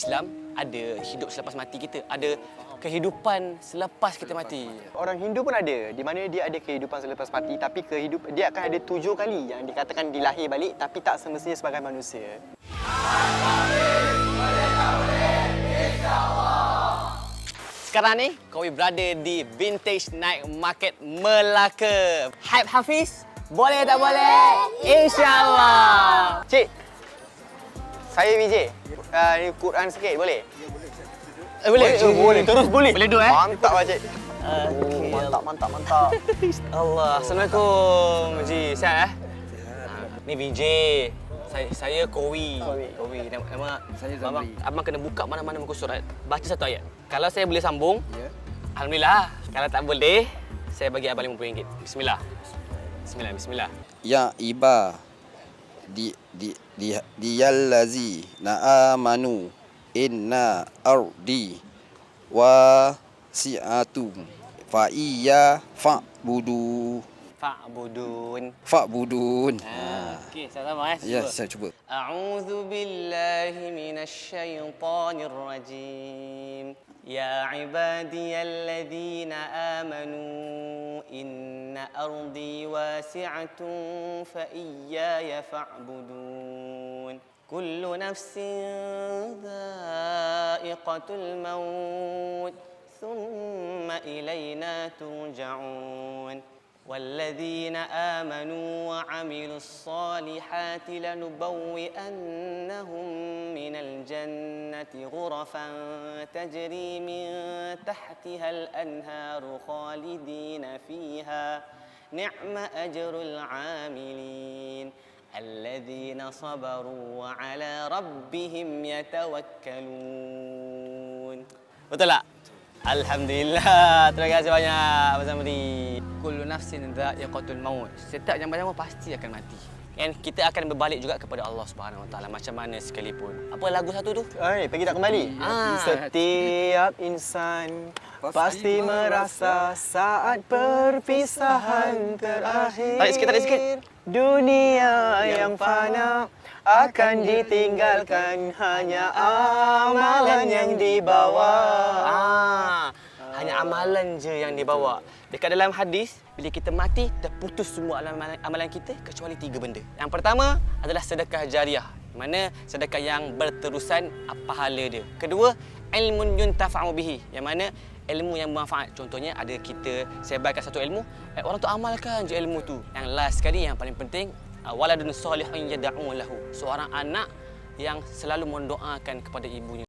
Islam ada hidup selepas mati kita, ada kehidupan selepas kita mati. Orang Hindu pun ada, di mana dia ada kehidupan selepas mati, tapi kehidup dia akan ada tujuh kali yang dikatakan dilahir balik, tapi tak semestinya sebagai manusia. Sekarang ni, Kowi berada di Vintage Night Market Melaka. Hype Hafiz, boleh tak boleh? InsyaAllah. Cik, saya Vijay. Uh, ni Quran sikit, boleh? Eh, boleh? Boleh, boleh. Terus boleh? Boleh dua eh? Mantap lah, Cik. Okay. Oh, mantap, mantap, mantap. Allah. Assalamualaikum. Ji, sihat eh? Ah, Ni Vijay. Saya saya Kowi. Kowi. Kowi. Nama, nama Saya abang, Zamri. abang kena buka mana-mana muka surat. Baca satu ayat. Kalau saya boleh sambung, Ya. Alhamdulillah. Kalau tak boleh, saya bagi abang RM50. Bismillah. Bismillah, bismillah. Ya iba di di di diyallazi naamanu. Inna ardi wa siatu fa iya fa budu fa budun fa budun ha ah, ah. okey saya sama eh. Ya saya cuba. A'udzu billahi minasy syaithanir rajim ya ibadiyalladzina amanu inna أرضي واسعة فإياي فاعبدون. كل نفس ذائقة الموت ثم إلينا ترجعون. والذين آمنوا وعملوا الصالحات لنبوئنهم من الجنة غرفا تجري من تحتها الأنهار خالدين فيها نعم أجر العاملين الذين صبروا وعلى ربهم يتوكلون Betul tak? Alhamdulillah. Terima kasih banyak Abang Samri. Kullu nafsin dha'iqatul maut. Setiap yang bernyawa pasti akan mati. Dan kita akan berbalik juga kepada Allah Subhanahu Wa Taala macam mana sekalipun. Apa lagu satu tu? Eh, pergi tak kembali? Ah. Setiap insan pasti merasa saat perpisahan terakhir. Tarik sikit, tarik sikit. Dunia yang fana akan ditinggalkan hanya amalan yang dibawa. Amalan je yang dibawa. Dekat dalam hadis, bila kita mati, terputus semua amalan, kita kecuali tiga benda. Yang pertama adalah sedekah jariah. Mana sedekah yang berterusan ah, pahala dia. Kedua, ilmun yuntafa'u bihi. Yang mana ilmu yang bermanfaat. Contohnya ada kita sebarkan satu ilmu, eh, orang tu amalkan je ilmu tu. Yang last sekali yang paling penting, ah, waladun salihun yad'u lahu. Seorang anak yang selalu mendoakan kepada ibunya.